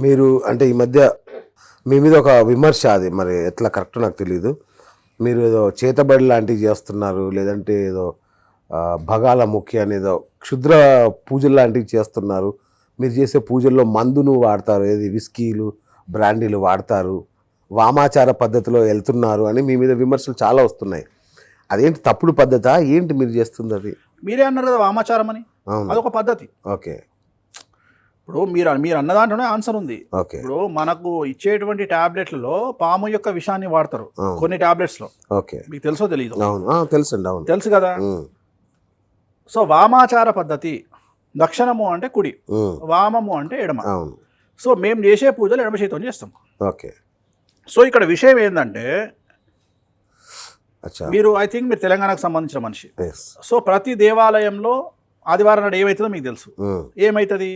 మీరు అంటే ఈ మధ్య మీ మీద ఒక విమర్శ అది మరి ఎట్లా కరెక్ట్ నాకు తెలియదు మీరు ఏదో చేతబడి లాంటివి చేస్తున్నారు లేదంటే ఏదో భగాల ముఖ్య అనేదో క్షుద్ర పూజలు లాంటివి చేస్తున్నారు. మీరు చేసే పూజల్లో మందును వాడతారు ఏది విస్కీలు బ్రాండీలు వాడతారు వామాచార పద్ధతిలో వెళ్తున్నారు అని మీ మీద విమర్శలు చాలా వస్తున్నాయి. అదేంటి తప్పుడు పద్ధత? ఏంటి మీరు చేస్తుంది అది మీరే అన్నారు కదా వామాచారం అని? అదొక పద్ధతి. ఓకే. ఇప్పుడు మీరు మీరు అన్న దాంట్లోనే ఆన్సర్ ఉంది. ఇప్పుడు మనకు ఇచ్చేటువంటి టాబ్లెట్లలో పాము యొక్క విషాన్ని వాడతారు. కొన్ని టాబ్లెట్స్లో ఓకే. మీకు తెలుసో తెలియదు తెలుసు కదా? సో వామాచార పద్ధతి దక్షిణము అంటే కుడి వామము అంటే ఎడమ. సో మేము చేసే పూజలు ఎడమ చేతితో చేస్తాం. ఓకే. సో ఇక్కడ విషయం ఏంటంటే అచ్చా. మీరు ఐ థింక్ మీరు తెలంగాణకు సంబంధించిన మనిషి. సో ప్రతి దేవాలయంలో ఆదివారం నాడు ఏమవుతుందో మీకు తెలుసు. ఏమవుతుంది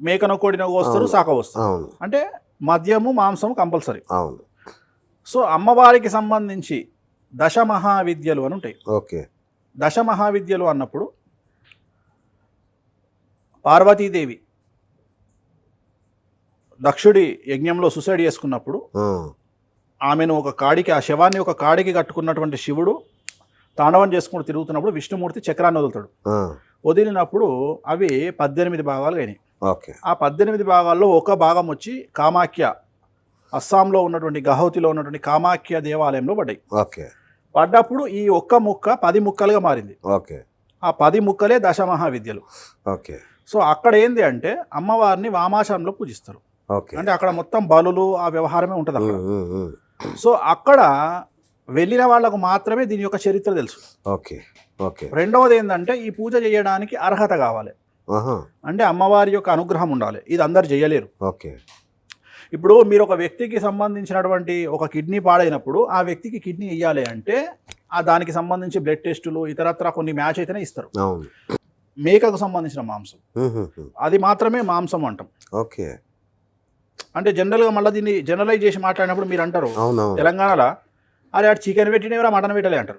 మేకను కోడిన వస్తారు. సాక వస్తారు అంటే మద్యము మాంసము కంపల్సరీ. అవును. సో అమ్మవారికి సంబంధించి దశ మహావిద్యలు అని ఉంటాయి. ఓకే. దశ మహావిద్యలు అన్నప్పుడు పార్వతీదేవి దక్షుడి యజ్ఞంలో సుసైడ్ చేసుకున్నప్పుడు ఆమెను ఒక కాడికి ఆ శవాన్ని ఒక కాడికి కట్టుకున్నటువంటి శివుడు తాండవం చేసుకుంటూ తిరుగుతున్నప్పుడు విష్ణుమూర్తి చక్రాన్ని వదులుతాడు. వదిలినప్పుడు అవి పద్దెనిమిది భాగాలు అయినాయి. ఓకే. ఆ పద్దెనిమిది భాగాల్లో ఒక భాగం వచ్చి కామాఖ్య అస్సాంలో ఉన్నటువంటి గహౌతిలో ఉన్నటువంటి కామాఖ్య దేవాలయంలో పడ్డాయి. ఓకే. పడ్డప్పుడు ఈ ఒక్క ముక్క పది ముక్కలుగా మారింది. ఓకే. ఆ పది ముక్కలే దశమహావిద్యలు. ఓకే. సో అక్కడ ఏంది అంటే అమ్మవారిని వామాచారంలో పూజిస్తారు. ఓకే. అంటే అక్కడ మొత్తం బలులు ఆ వ్యవహారమే ఉంటుంది అక్కడ. సో అక్కడ వెళ్ళిన వాళ్ళకు మాత్రమే దీని యొక్క చరిత్ర తెలుసు. ఓకే. ఓకే. రెండవది ఏంటంటే ఈ పూజ చేయడానికి అర్హత కావాలి. అంటే అమ్మవారి యొక్క అనుగ్రహం ఉండాలి. ఇది అందరు చేయలేరు. ఓకే. ఇప్పుడు మీరు ఒక వ్యక్తికి సంబంధించినటువంటి ఒక కిడ్నీ పాడైనప్పుడు ఆ వ్యక్తికి కిడ్నీ ఇవ్వాలి అంటే ఆ దానికి సంబంధించి బ్లడ్ టెస్టులు ఇతరత్ర కొన్ని మ్యాచ్ అయితేనే ఇస్తారు. మేకకు సంబంధించిన మాంసం. అది మాత్రమే మాంసం అంటాం. ఓకే. అంటే జనరల్గా మళ్ళీ దీన్ని జనరలైజ్ చేసి మాట్లాడినప్పుడు మీరు అంటారు. తెలంగాణలో అరే అటు చికెన్ పెట్టినవరా మటన్ పెట్టలే అంటారు.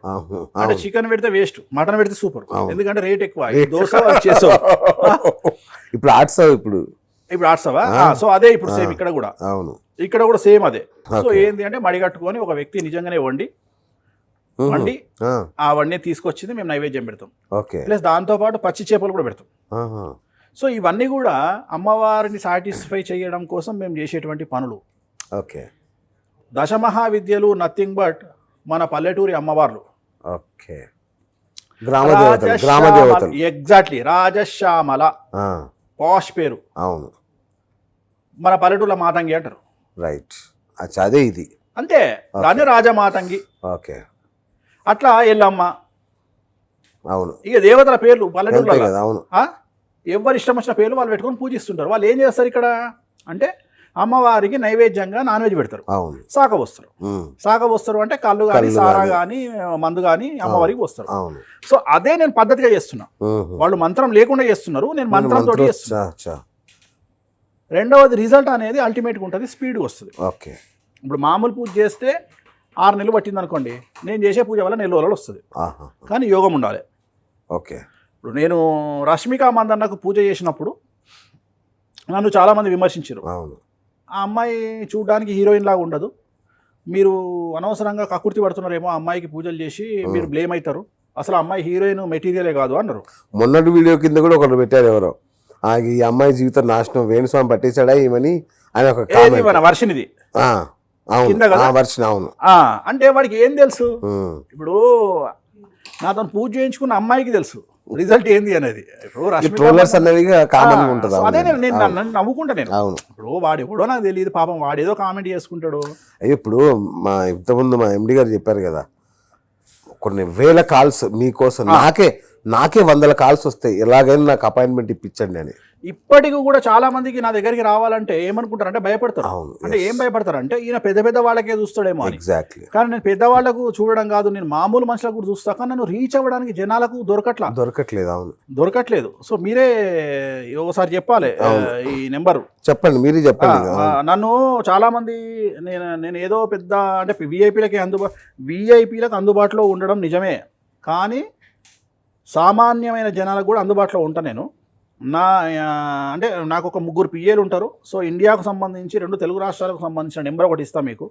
అంటే చికెన్ పెడితే వేస్ట్ మటన్ పెడితే సూపర్. ఎందుకంటే రేట్ ఎక్కువ. దోశ చేసావు. ఇప్పుడు ఆర్ట్స్ ఇప్పుడు. ఇప్పుడు ఆడ్సావా? ఆ. సో అదే ఇప్పుడు సేమ్. ఇక్కడ కూడా. అవును. ఇక్కడ కూడా సేమ్ అదే. సో. ఏంది అంటే మడిగట్టుకొని ఒక వ్యక్తి నిజంగానే వండి వండి ఆ, వండి తీసుకొచ్చింది మేము నైవేద్యం పెడతాం. ఓకే. ప్లస్ దాంతోపాటు పచ్చి చేపలు కూడా పెడతాం. సో ఇవన్నీ కూడా అమ్మవారిని సాటిస్ఫై చేయడం కోసం మేము చేసేటువంటి పనులు. ఓకే. దశమహావిద్యలు నథింగ్ బట్ మన పల్లెటూరి అమ్మవార్లు. ఓకే. ఎగ్జాక్ట్లీ రాజశ్యామల పాష్ పేరు. అవును. మన పల్లెటూర్ల మాతంగి అంటారు. రైట్. అదే ఇది. అంతే దాన్ని రాజమాతంగి. ఓకే. అట్లా ఎల్లమ్మ. అవును. ఇక దేవతల పేర్లు పల్లెటూర్ల అవును. ఎవరు ఇష్టం వచ్చిన పేర్లు వాళ్ళు పెట్టుకొని పూజిస్తుంటారు. వాళ్ళు ఏం చేస్తారు ఇక్కడ? అంటే అమ్మవారికి నైవేద్యంగా నాన్ వెజ్ పెడతారు. సాక వస్తారు. వస్తారు అంటే కళ్ళు కానీ సారా గాని. కానీ మందు కానీ అమ్మవారికి వస్తారు. సో అదే నేను పద్ధతిగా చేస్తున్నా. వాళ్ళు మంత్రం లేకుండా చేస్తున్నారు నేను మంత్రంతో మంత్రం- చేస్తున్నా. రెండవది రిజల్ట్ అనేది అల్టిమేట్గా ఉంటుంది స్పీడ్గా వస్తుంది. ఓకే. ఇప్పుడు మామూలు పూజ చేస్తే ఆరు నెలలు పట్టింది అనుకోండి నేను చేసే పూజ వల్ల నెల రోజులు వస్తుంది. కానీ యోగం ఉండాలి. ఓకే. ఇప్పుడు నేను రష్మిక మందన్నకు పూజ చేసినప్పుడు నన్ను చాలామంది విమర్శించారు ఆ అమ్మాయి చూడడానికి హీరోయిన్ లాగా ఉండదు. మీరు అనవసరంగా కకుర్తి పడుతున్నారేమో అమ్మాయికి పూజలు చేసి మీరు బ్లేమ్ అవుతారు అసలు అమ్మాయి హీరోయిన్ మెటీరియలే కాదు అన్నారు. మొన్నటి వీడియో కింద కూడా ఒకరు పెట్టారు ఎవరో. ఆ ఈ అమ్మాయి జీవితం నాశనం వేణుస్వామి పట్టేశాడా ఏమని ఆయన ఒక ఏది కామెంట్ మన వర్షన్ ఇది ఆ, అవును. వర్షన్ అంటే వాడికి ఏం తెలుసు? ఇప్పుడు నాతో పూజ చేయించుకున్న అమ్మాయికి తెలుసు. రిజల్ట్ ఏంది అనేది? ట్రోలర్స్ అనేవి కామన్ ఉంటుంది అదే నేను. నన్ను నవ్వుకుంటా నేను. అవును. ఇప్పుడు వాడు ఎవడో నాకు తెలియదు పాపం వాడు ఏదో కామెంట్ చేసుకుంటాడు. ఇప్పుడు మా ఇంతకుముందు మా ఎండి గారు చెప్పారు కదా కొన్ని వేల కాల్స్ మీకోసం నాకే నాకే వందల కాల్స్ వస్తాయి. ఎలాగైనా నాకు అపాయింట్మెంట్ ఇప్పించండి అని. ఇప్పటికి కూడా చాలా మందికి నా దగ్గరికి రావాలంటే ఏమనుకుంటారు? అంటే భయపడతారు. అంటే ఏం భయపడతారు? అంటే ఈయన పెద్ద పెద్ద వాళ్ళకే చూస్తాడేమో ఎగ్జాక్ట్లీ కానీ నేను పెద్దవాళ్ళకు చూడడం కాదు నేను మామూలు మనుషులకు కూడా చూస్తా కానీ నన్ను రీచ్ అవ్వడానికి జనాలకు దొరకట్లా. దొరకట్లేదు అవును. దొరకట్లేదు. సో మీరే ఒకసారి చెప్పాలి ఈ నెంబరు. చెప్పండి మీరే చెప్పండి నన్ను చాలా మంది నేను నేను ఏదో పెద్ద అంటే విఐపీలకి అందుబా విఐపీలకు అందుబాటులో ఉండడం నిజమే. కానీ సామాన్యమైన జనాలకు కూడా అందుబాటులో ఉంటా నేను. నా అంటే నాకు ఒక ముగ్గురు పిఏలు ఉంటారు. సో ఇండియాకు సంబంధించి రెండు తెలుగు రాష్ట్రాలకు సంబంధించిన నెంబర్ ఒకటి ఇస్తాను మీకు.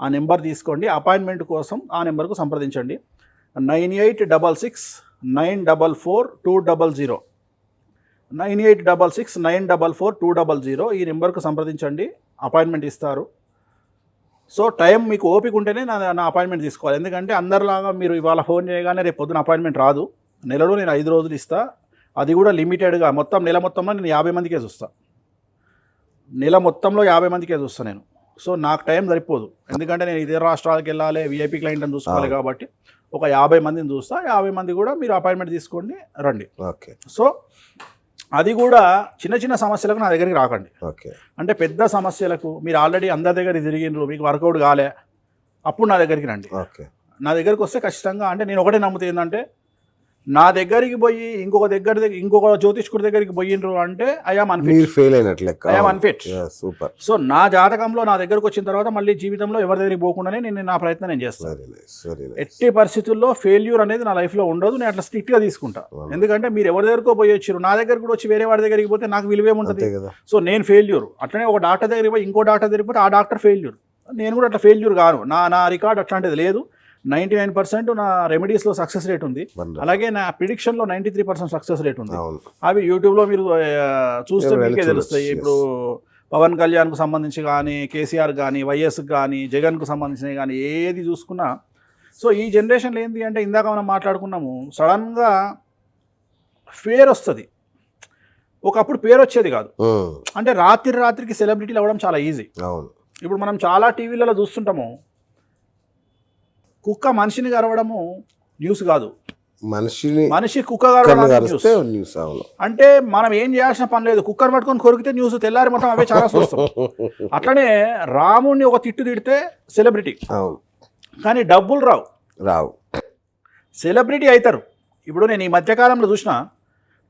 ఆ నెంబర్ తీసుకోండి. అపాయింట్మెంట్ కోసం ఆ నెంబర్కు సంప్రదించండి. Nine eight double six nine double four two double zero. Nine eight double six nine double four two double zero ఈ నెంబర్కు సంప్రదించండి. అపాయింట్మెంట్ ఇస్తారు. సో టైం మీకు ఓపిక ఉంటేనే నా నా అపాయింట్మెంట్ తీసుకోవాలి. ఎందుకంటే అందరిలాగా మీరు ఇవాళ ఫోన్ చేయగానే రేపు పొద్దున అపాయింట్మెంట్ రాదు. నెలలో నేను ఐదు రోజులు ఇస్తాను అది కూడా లిమిటెడ్గా మొత్తం నెల మొత్తంలో నేను యాభై మందికే చూస్తా. నెల మొత్తంలో యాభై మందికే చూస్తా నేను. సో నాకు టైం సరిపోదు. ఎందుకంటే నేను ఇతర రాష్ట్రాలకు వెళ్ళాలి విఐపి క్లయింట్ అని చూసుకోవాలి కాబట్టి ఒక యాభై మందిని చూస్తా. యాభై మంది కూడా మీరు అపాయింట్మెంట్ తీసుకోండి రండి. ఓకే. సో అది కూడా చిన్న చిన్న సమస్యలకు నా దగ్గరికి రాకండి. ఓకే. అంటే పెద్ద సమస్యలకు మీరు ఆల్రెడీ అందరి దగ్గర తిరిగిండ్రు మీకు వర్కౌట్ కాలే అప్పుడు నా దగ్గరికి రండి. ఓకే. నా దగ్గరికి వస్తే ఖచ్చితంగా అంటే నేను ఒకటే నమ్ముతా ఏంటంటే నా దగ్గరికి పోయి ఇంకొక దగ్గర ఇంకొక జ్యోతిష్కుడి దగ్గరికి పోయిండ్రు అంటే ఐఆమ్ అన్ఫిట్ ఫెయిల్ లెక్క. I am unfit super so నా జాతకంలో నా దగ్గరకు వచ్చిన తర్వాత మళ్ళీ జీవితంలో ఎవరి దగ్గరికి పోకుండానే నేను నా ప్రయత్నం నేను చేస్తాను ఎట్టి పరిస్థితుల్లో ఫెయిల్యూర్ అనేది నా లైఫ్లో ఉండదు నేను అట్లా స్ట్రిక్ట్గా తీసుకుంటా. ఎందుకంటే మీరు ఎవరి దగ్గరకో పోయి వచ్చారు నా దగ్గర కూడా వచ్చి వేరే వాడి దగ్గరికి పోతే నాకు విలువేముంటుంది సో నేను ఫెయిల్యూర్ అట్లనే ఒక డాక్టర్ దగ్గరికి పోయి ఇంకో డాక్టర్ దగ్గరికి పోతే ఆ డాక్టర్ ఫెయిల్యూర్ నేను కూడా అట్లా ఫెయిల్యూర్ కాను. నా నా రికార్డ్ అట్లాంటిది లేదు. నైంటీ నైన్ పర్సెంట్ నా రెమెడీస్లో సక్సెస్ రేట్ ఉంది. అలాగే నా ప్రిడిక్షన్లో ninety three percent success rate ఉంది. అవి యూట్యూబ్లో మీరు చూస్తే మీకే తెలుస్తాయి. ఇప్పుడు పవన్ కళ్యాణ్కు సంబంధించి కానీ కేసీఆర్ కానీ వైఎస్కి కానీ జగన్కు సంబంధించినవి కానీ ఏది చూసుకున్నా. సో ఈ జనరేషన్లో ఏంటి అంటే ఇందాక మనం మాట్లాడుకున్నాము సడన్గా పేరు వస్తుంది. ఒకప్పుడు పేరు వచ్చేది కాదు. అంటే రాత్రి రాత్రికి సెలబ్రిటీలు అవ్వడం చాలా ఈజీ. ఇప్పుడు మనం చాలా టీవీలలో చూస్తుంటాము కుక్క మనిషిని గరవడము న్యూస్ కాదు. మనిషిని మనిషి కుక్క న్యూస్. అంటే మనం ఏం చేయాల్సిన పని లేదు. కుక్కర్ పట్టుకొని కొరికితే న్యూస్ తెల్లారి మొత్తం అవే చాలా చూస్తాం అట్లనే రాముణ్ణి ఒక తిట్టు తిడితే సెలబ్రిటీ కానీ డబ్బులు రావు. రావు. సెలబ్రిటీ అవుతారు ఇప్పుడు నేను ఈ మధ్యకాలంలో చూసిన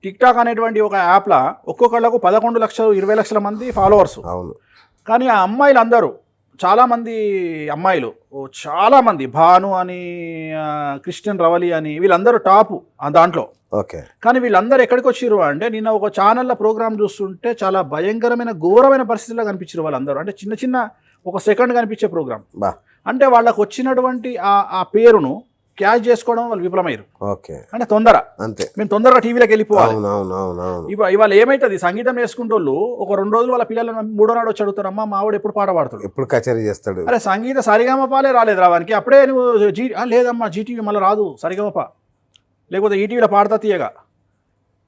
టిక్ టాక్ అనేటువంటి ఒక యాప్లో ఒక్కొక్కళ్ళకు పదకొండు లక్షలు ఇరవై లక్షల మంది ఫాలోవర్స్ అవును. కానీ ఆ అమ్మాయిలు అందరూ చాలామంది అమ్మాయిలు చాలామంది భాను అని క్రిస్టియన్ రవలి అని వీళ్ళందరూ టాపు ఆ దాంట్లో. ఓకే. కానీ వీళ్ళందరూ ఎక్కడికి వచ్చిర్రు అంటే నిన్న ఒక ఛానల్లో ప్రోగ్రామ్ చూస్తుంటే చాలా భయంకరమైన ఘోరమైన పరిస్థితుల్లో కనిపించారు వాళ్ళందరూ. అంటే చిన్న చిన్న ఒక సెకండ్ కనిపించే ప్రోగ్రామ్ బా. అంటే వాళ్ళకు వచ్చినటువంటి ఆ ఆ పేరును క్యాచ్ చేసుకోవడం వాళ్ళు విఫలమయ్యారు. ఓకే. అంటే తొందర. అంతే. మేము తొందరగా టీవీలోకి వెళ్ళిపోవాలి. అవును అవును అవును అవును. ఇవ- ఇవాళ ఏమైతుంది? సంగీతం నేర్చుకుంటోళ్ళు ఒక రెండు రోజులు వాళ్ళ పిల్లలను మూడో నాడు వచ్చి అడుగుతారు అమ్మా మావాడు ఎప్పుడు పాట పాడతాడు? ఎప్పుడు కచేరీ చేస్తాడు? అరే సంగీత సరిగమపాలే రాలేదు రావానికి. అప్పుడే నువ్వు జీ లేదమ్మా జీటీవీ మళ్ళీ రాదు సరిగమప. లేకపోతే ఈటీవీలో పాడతా తీయగా.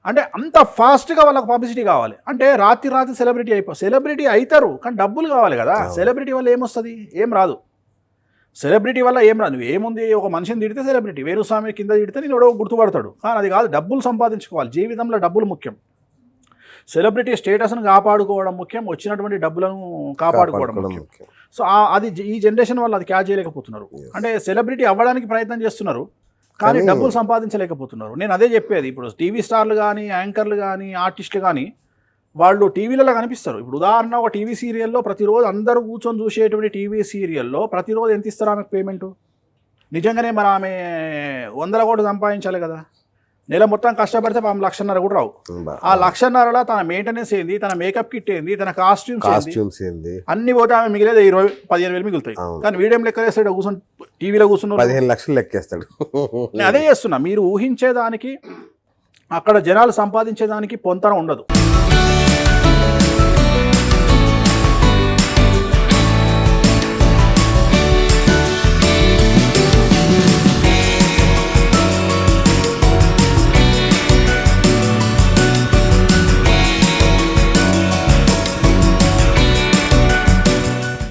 అంటే అంత ఫాస్ట్గా వాళ్ళకి పబ్లిసిటీ కావాలి. అంటే రాత్రి రాత్రి సెలబ్రిటీ అయిపో సెలబ్రిటీ అవుతారు కానీ డబ్బులు కావాలి కదా. సెలబ్రిటీ వల్ల ఏమొస్తుంది? ఏం రాదు. సెలబ్రిటీ వల్ల ఏం రాదు నువ్వు ఏముంది? ఒక మనిషిని తిడితే సెలబ్రిటీ వేణుస్వామి కింద తిడితే నేను ఎవడో గుర్తుపడతాడు. కానీ అది కాదు డబ్బులు సంపాదించుకోవాలి. జీవితంలో డబ్బులు ముఖ్యం. సెలబ్రిటీ స్టేటస్ను కాపాడుకోవడం ముఖ్యం. వచ్చినటువంటి డబ్బులను కాపాడుకోవడం ముఖ్యం. సో అది ఈ జనరేషన్ వాళ్ళు అది క్యాచ్ చేయలేకపోతున్నారు. అంటే సెలబ్రిటీ అవ్వడానికి ప్రయత్నం చేస్తున్నారు కానీ కానీ- డబ్బులు సంపాదించలేకపోతున్నారు. నేను అదే చెప్పేది. ఇప్పుడు టీవీ స్టార్లు కానీ యాంకర్లు కానీ ఆర్టిస్టులు కానీ వాళ్ళు టీవీలలో కనిపిస్తారు. ఇప్పుడు ఉదాహరణ ఒక టీవీ సీరియల్లో ప్రతిరోజు అందరూ కూర్చొని చూసేటువంటి టీవీ సీరియల్లో ప్రతిరోజు ఎంత ఇస్తారు ఆమెకు పేమెంట్? నిజంగానే మరి ఆమె వందల కోట్లు సంపాదించాలి కదా. నెల మొత్తం కష్టపడితే ఆమె లక్షన్నర కూడా రావు. ఆ లక్షన్నరలో తన మెయింటెనెన్స్ ఏంది తన మేకప్ కిట్ ఏంది తన కాస్ట్యూమ్స్ ఏంది? కాస్ట్యూమ్స్ ఏంది? అన్ని పోతే ఆమె మిగిలేదు ఇరవై పదిహేను వేలు మిగులుతాయి. కానీ వీడియం లెక్క చేస్తాడు? కూర్చొని టీవీలో కూర్చున్నారు పదిహేను లక్షలు లెక్కేస్తాడు. నేను అదే చేస్తున్నా. మీరు ఊహించేదానికి అక్కడ జనాలు సంపాదించేదానికి పొంతన ఉండదు.